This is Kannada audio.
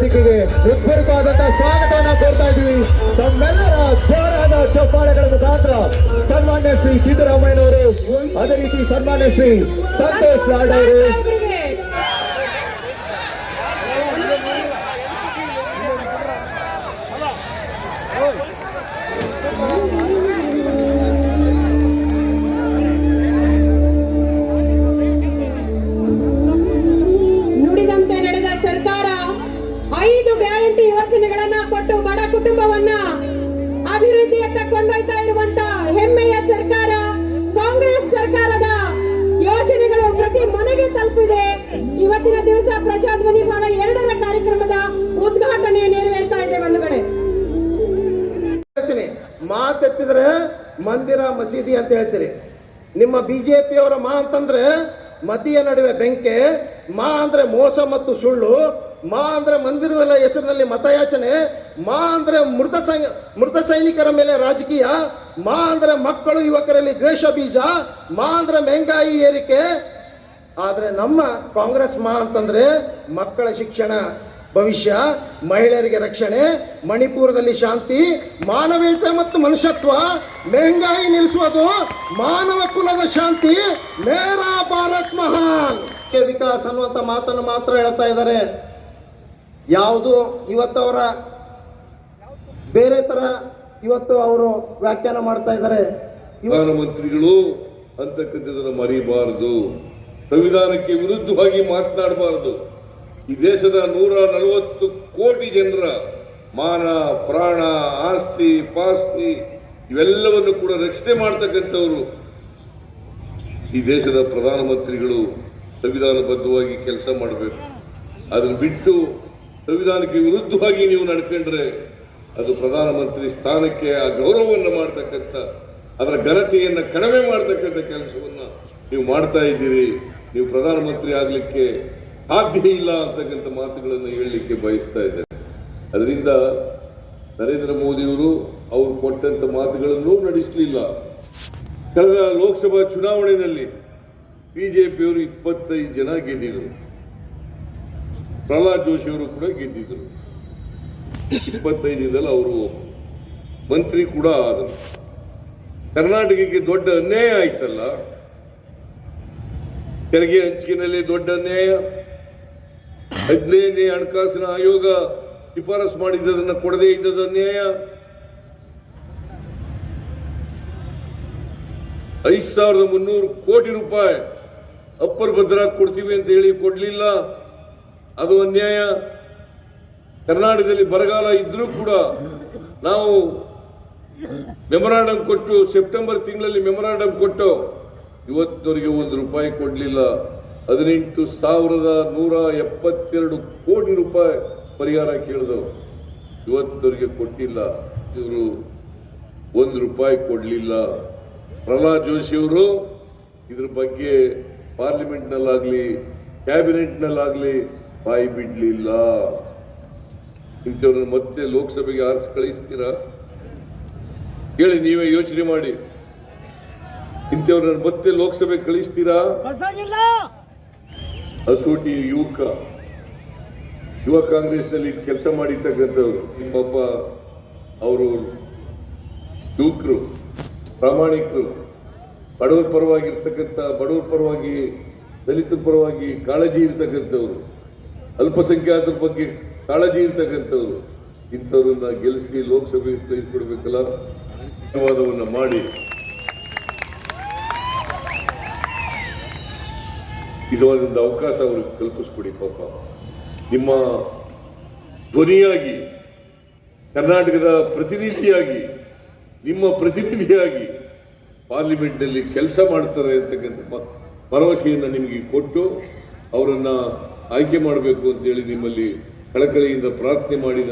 ವೇದಿಕೆಗೆ ಹೃತ್ಪೂರ್ವಕವಾದಂತಹ ಸ್ವಾಗತವನ್ನ ಕೋರ್ತಾ ಇದ್ದೀವಿ. ತಮ್ಮೆಲ್ಲರ ಜೋರಾದ ಚಪ್ಪಾಳೆಗಳ ಮುಖಾಂತರ ಸನ್ಮಾನ್ಯ ಶ್ರೀ ಸಿದ್ದರಾಮಯ್ಯನವರು, ಅದೇ ರೀತಿ ಸನ್ಮಾನ್ಯ ಶ್ರೀ ಸಂತೋಷ್ ಲಾಡ್ ಅವರು. ನುಡಿದಂತೆ ಅಭಿವೃದ್ಧಿಯತ್ತ ಕೊಂಡೊಯ್ತಾ ಇರುವಂತ ಹೆಮ್ಮೆಯ ಸರ್ಕಾರ, ಕಾಂಗ್ರೆಸ್ ಸರ್ಕಾರದ ಯೋಜನೆಗಳು ಪ್ರತಿ ಮನೆಗೆ ತಲುಪಿದೆ. ಇವತ್ತಿನ ದಿವಸ ಪ್ರಜಾಧ್ವನಿ ಭಾಗ ಎರಡರ ಕಾರ್ಯಕ್ರಮದ ಉದ್ಘಾಟನೆ ನೆರವೇರ್ತಾ ಇದೆ ಬಂಧುಗಳೇ. ಹೇಳ್ತೀನಿ. ಮಾತೆತ್ತಿದ್ರೆ ಮಂದಿರ ಮಸೀದಿ ಅಂತ ಹೇಳ್ತೀರಿ. ನಿಮ್ಮ ಬಿಜೆಪಿ ಅವರ ಮಾ ಅಂತಂದ್ರೆ ಮತಿಯ ನಡುವೆ ಬೆಂಕೆ, ಮಾ ಅಂದ್ರೆ ಮೋಸ ಮತ್ತು ಸುಳ್ಳು ಮಾ ಅಂದ್ರೆ ಮಂದಿರದಲ್ಲ ಹೆಸರಿನಲ್ಲಿ ಮತಯಾಚನೆ, ಮಾ ಅಂದ್ರೆ ಮೃತ ಸೈನ್ ಮೃತ ಸೈನಿಕರ ಮೇಲೆ ರಾಜಕೀಯ, ಮಾ ಅಂದ್ರೆ ಮಕ್ಕಳು ಯುವಕರಲ್ಲಿ ದ್ವೇಷ ಬೀಜ, ಮಾ ಅಂದ್ರೆ ಮೆಹಂಗಾಯಿ ಏರಿಕೆ. ಆದ್ರೆ ನಮ್ಮ ಕಾಂಗ್ರೆಸ್ ಮಾ ಅಂತಂದ್ರೆ ಮಕ್ಕಳ ಶಿಕ್ಷಣ, ಭವಿಷ್ಯ, ಮಹಿಳೆಯರಿಗೆ ರಕ್ಷಣೆ, ಮಣಿಪುರದಲ್ಲಿ ಶಾಂತಿ, ಮಾನವೀಯತೆ ಮತ್ತು ಮನುಷ್ಯತ್ವ ಮೆಹಂಗಾಯಿ ನಿಲ್ಲಿಸುವುದು ಮಾನವ ಕುಲದ ಶಾಂತಿ, ಮೇರಾ ಭಾರತ್ ಮಹಾನ್. ಕೆ ವಿಕಾಸ್ ಅನ್ನುವಂಥ ಮಾತನ್ನು ಮಾತ್ರ ಹೇಳ್ತಾ ಇದ್ದಾರೆ. ಯಾವುದು ಇವತ್ತು ಅವರ ಬೇರೆ ತರ ಇವತ್ತು ಅವರು ವ್ಯಾಖ್ಯಾನ ಮಾಡ್ತಾ ಇದ್ದಾರೆ. ಪ್ರಧಾನಮಂತ್ರಿಗಳು ಅಂತಕ್ಕಂಥದ್ದನ್ನು ಮರಿಬಾರದು. ಸಂವಿಧಾನಕ್ಕೆ ವಿರುದ್ಧವಾಗಿ ಮಾತನಾಡಬಾರದು. ಈ ದೇಶದ ನೂರ ನಲವತ್ತು ಕೋಟಿ ಜನರ ಮಾನ, ಪ್ರಾಣ, ಆಸ್ತಿ, ಪಾಸ್ತಿ ಇವೆಲ್ಲವನ್ನು ಕೂಡ ರಕ್ಷಣೆ ಮಾಡ್ತಕ್ಕಂಥವರು. ಈ ದೇಶದ ಪ್ರಧಾನಮಂತ್ರಿಗಳು ಸಂವಿಧಾನಬದ್ಧವಾಗಿ ಕೆಲಸ ಮಾಡಬೇಕು. ಅದನ್ನು ಬಿಟ್ಟು ಸಂವಿಧಾನಕ್ಕೆ ವಿರುದ್ಧವಾಗಿ ನೀವು ನಡ್ಕೊಂಡ್ರೆ ಅದು ಪ್ರಧಾನಮಂತ್ರಿ ಸ್ಥಾನಕ್ಕೆ ಆ ಗೌರವವನ್ನು ಮಾಡ್ತಕ್ಕಂಥ, ಅದರ ಘನತೆಯನ್ನು ಕಡಿಮೆ ಮಾಡ್ತಕ್ಕಂಥ ಕೆಲಸವನ್ನು ನೀವು ಮಾಡ್ತಾ ಇದ್ದೀರಿ. ನೀವು ಪ್ರಧಾನಮಂತ್ರಿ ಆಗಲಿಕ್ಕೆ ಸಾಧ್ಯ ಇಲ್ಲ ಅಂತಕ್ಕಂಥ ಮಾತುಗಳನ್ನು ಹೇಳಲಿಕ್ಕೆ ಬಯಸ್ತಾ ಇದ್ದಾರೆ ಅದರಿಂದ ನರೇಂದ್ರ ಮೋದಿಯವರು ಅವರು ಕೊಟ್ಟಂಥ ಮಾತುಗಳನ್ನು ನಡೆಸಲಿಲ್ಲ. ಕಳೆದ ಲೋಕಸಭಾ ಚುನಾವಣೆಯಲ್ಲಿ ಬಿಜೆಪಿಯವರು ಇಪ್ಪತ್ತೈದು ಜನ ಗೆದ್ದಿದ್ರು. ಪ್ರಹ್ಲಾದ್ ಜೋಶಿ ಅವರು ಕೂಡ ಗೆದ್ದಿದ್ರು. ಇಪ್ಪತ್ತೈದರಲ್ಲಿ ಅವರು ಮಂತ್ರಿ ಕೂಡ ಆದರು. ಕರ್ನಾಟಕಕ್ಕೆ ದೊಡ್ಡ ಅನ್ಯಾಯ ಆಯ್ತಲ್ಲ? ತೆರಿಗೆ ಹಂಚಿಕೆನಲ್ಲಿ ದೊಡ್ಡ ಅನ್ಯಾಯ. ಹದಿನೈದನೇ ಹಣಕಾಸಿನ ಆಯೋಗ ಶಿಫಾರಸು ಮಾಡಿದ್ದನ್ನು ಕೊಡದೇ ಇದ್ದದ ಅನ್ಯಾಯ. ಐದು ಸಾವಿರದ ಮುನ್ನೂರು ಕೋಟಿ ರೂಪಾಯಿ ಅಪ್ಪರ್ ಭದ್ರಾ ಕೊಡ್ತೀವಿ ಅಂತ ಹೇಳಿ ಕೊಡ್ಲಿಲ್ಲ. ಅದು ಅನ್ಯಾಯ. ಕರ್ನಾಟಕದಲ್ಲಿ ಬರಗಾಲ ಇದ್ರೂ ಕೂಡ ನಾವು ಮೆಮೊರಾಂಡಮ್ ಕೊಟ್ಟು ಸೆಪ್ಟೆಂಬರ್ ತಿಂಗಳಲ್ಲಿ ಮೆಮೊರಾಂಡಮ್ ಕೊಟ್ಟು ಇವತ್ತವರೆಗೆ ಒಂದು ರೂಪಾಯಿ ಕೊಡಲಿಲ್ಲ. ಹದಿನೆಂಟು ಸಾವಿರದ ನೂರ ಎಪ್ಪತ್ತೆರಡು ಕೋಟಿ ರೂಪಾಯಿ ಪರಿಹಾರ ಕೇಳಿದವು. ಇವತ್ತವರಿಗೆ ಕೊಟ್ಟಿಲ್ಲ. ಇವರು ಒಂದು ರೂಪಾಯಿ ಕೊಡಲಿಲ್ಲ. ಪ್ರಹ್ಲಾದ್ ಜೋಶಿ ಅವರು ಇದ್ರ ಬಗ್ಗೆ ಪಾರ್ಲಿಮೆಂಟ್ನಲ್ಲಾಗಲಿ, ಕ್ಯಾಬಿನೆಟ್ನಲ್ಲಾಗಲಿ ಬಾಯಿ ಬಿಡಲಿಲ್ಲ. ಇಂಥವ್ರನ್ನ ಮತ್ತೆ ಲೋಕಸಭೆಗೆ ಆರಿಸಿ ಕಳಿಸ್ತೀರಾ? ಹೇಳಿ ನೀವೇ ಯೋಚನೆ ಮಾಡಿ. ಇಂಥವ್ರನ್ನ ಮತ್ತೆ ಲೋಕಸಭೆಗೆ ಕಳಿಸ್ತೀರಾ? ಅಸೋಟಿ ಯುವಕ. ಯುವ ಕಾಂಗ್ರೆಸ್ನಲ್ಲಿ ಕೆಲಸ ಮಾಡಿರ್ತಕ್ಕಂಥವ್ರು. ಪಾಪ ಅವರು ಯುವಕರು ಪ್ರಾಮಾಣಿಕರು. ಬಡವರ ಪರವಾಗಿರ್ತಕ್ಕಂಥ ಬಡವರ ಪರವಾಗಿ ದಲಿತರ ಪರವಾಗಿ ಕಾಳಜಿ ಇರ್ತಕ್ಕಂಥವ್ರು. ಅಲ್ಪಸಂಖ್ಯಾತರ ಬಗ್ಗೆ ಕಾಳಜಿ ಇರ್ತಕ್ಕಂಥವ್ರು, ಇಂಥವ್ರನ್ನ ಗೆಲ್ಲಿಸಿ ಲೋಕಸಭೆಗೆ ಕಳಿಸ್ಕೊಡ್ಬೇಕಲ್ಲ ಧನ್ಯವಾದವನ್ನು ಮಾಡಿ. ಇದೊಂದು ಅವಕಾಶ ಅವ್ರಿಗೆ ಕಲ್ಪಿಸ್ಕೊಡಿ ಪಾಪ. ನಿಮ್ಮ ಧ್ವನಿಯಾಗಿ, ಕರ್ನಾಟಕದ ಪ್ರತಿನಿಧಿಯಾಗಿ, ನಿಮ್ಮ ಪ್ರತಿನಿಧಿಯಾಗಿ ಪಾರ್ಲಿಮೆಂಟ್ನಲ್ಲಿ ಕೆಲಸ ಮಾಡ್ತಾರೆ ಅಂತಕ್ಕಂಥ ಭರವಸೆಯನ್ನು ನಿಮಗೆ ಕೊಟ್ಟು ಅವರನ್ನ ಆಯ್ಕೆ ಮಾಡಬೇಕು ಅಂತೇಳಿ ನಿಮ್ಮಲ್ಲಿ ಕಳಕಳಿಯಿಂದ ಪ್ರಾರ್ಥನೆ ಮಾಡಿದ